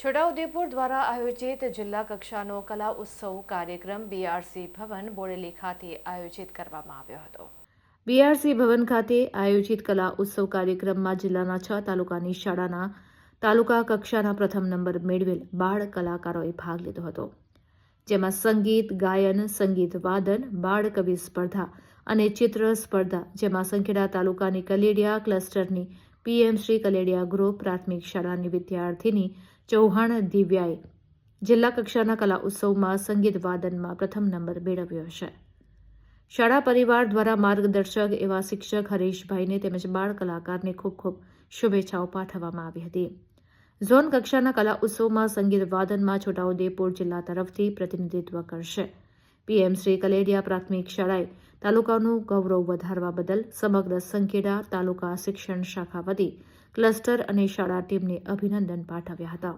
છોટાઉદેપુર દ્વારા આયોજિત જિલ્લા કક્ષાનો કલા ઉત્સવ કાર્યક્રમ બીઆરસી ભવન બોડેલી ખાતે આયોજિત કરવામાં આવ્યો હતો. બીઆરસી ભવન ખાતે આયોજિત કલા ઉત્સવ કાર્યક્રમમાં જિલ્લાના છ તાલુકાની શાળાના તાલુકા કક્ષાના પ્રથમ નંબર મેળવેલ બાળ કલાકારોએ ભાગ લીધો હતો. જેમાં સંગીત, ગાયન, સંગીત વાદન, બાળ કવિ સ્પર્ધા અને ચિત્ર સ્પર્ધા, જેમાં સંખેડા તાલુકાની કલેડિયા ક્લસ્ટરની પીએમ શ્રી કલેડિયા ગૃહ પ્રાથમિક શાળાની વિદ્યાર્થીની ચૌહાણ દિવ્યાએ જિલ્લા કક્ષાના કલા ઉત્સવમાં સંગીત વાદનમાં પ્રથમ નંબર મેળવ્યો છે. શાળા પરિવાર દ્વારા માર્ગદર્શક એવા શિક્ષક હરીશભાઈને તેમજ બાળ કલાકારને ખૂબ ખૂબ શુભેચ્છાઓ પાઠવવામાં આવી હતી. ઝોન કક્ષાના કલા ઉત્સવમાં સંગીત વાદનમાં છોટાઉદેપુર જિલ્લા તરફથી પ્રતિનિધિત્વ કરશે. પીએમ શ્રી કલેડિયા પ્રાથમિક શાળાએ તાલુકાનું ગૌરવ વધારવા બદલ સમગ્ર સંખેડા તાલુકા શિક્ષણ શાખા વતી ક્લસ્ટર અને શાળા ટીમને અભિનંદન પાઠવ્યા હતા.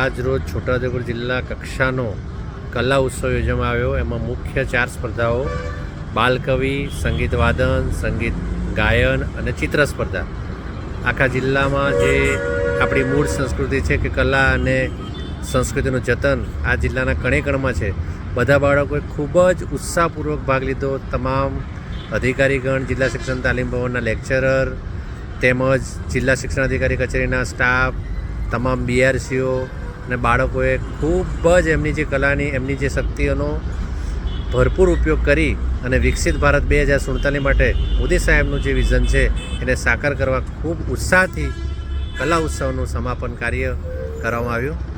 આજ રોજ છોટાઉદેપુર જિલ્લા કક્ષાનો કલા ઉત્સવ યોજવામાં આવ્યો. એમાં મુખ્ય ચાર સ્પર્ધાઓ, બાલકવિ, સંગીત વાદન, સંગીત ગાયન અને ચિત્ર સ્પર્ધા. આખા જિલ્લામાં જે આપણી મૂળ સંસ્કૃતિ છે કે કલા અને સંસ્કૃતિનું જતન આ જિલ્લાના કણે કણમાં છે, બધા બાળકોએ ખૂબ જ ઉત્સાહપૂર્વક ભાગ લીધો. તમામ અધિકારીગણ, જિલ્લા શિક્ષણ તાલીમ ભવનના લેક્ચરર તેમજ જિલ્લા શિક્ષણ અધિકારી કચેરીના સ્ટાફ, તમામ બીઆરસીઓ અને બાળકોએ ખૂબ જ એમની જે કલાની, એમની જે શક્તિઓનો ભરપૂર ઉપયોગ કરી અને વિકસિત ભારત બે હજાર સુડતાલીસ માટે મોદી સાહેબનું જે વિઝન છે, એને સાકાર કરવા ખૂબ ઉત્સાહથી કલા ઉત્સવનું સમાપન કાર્ય કરવામાં આવ્યું.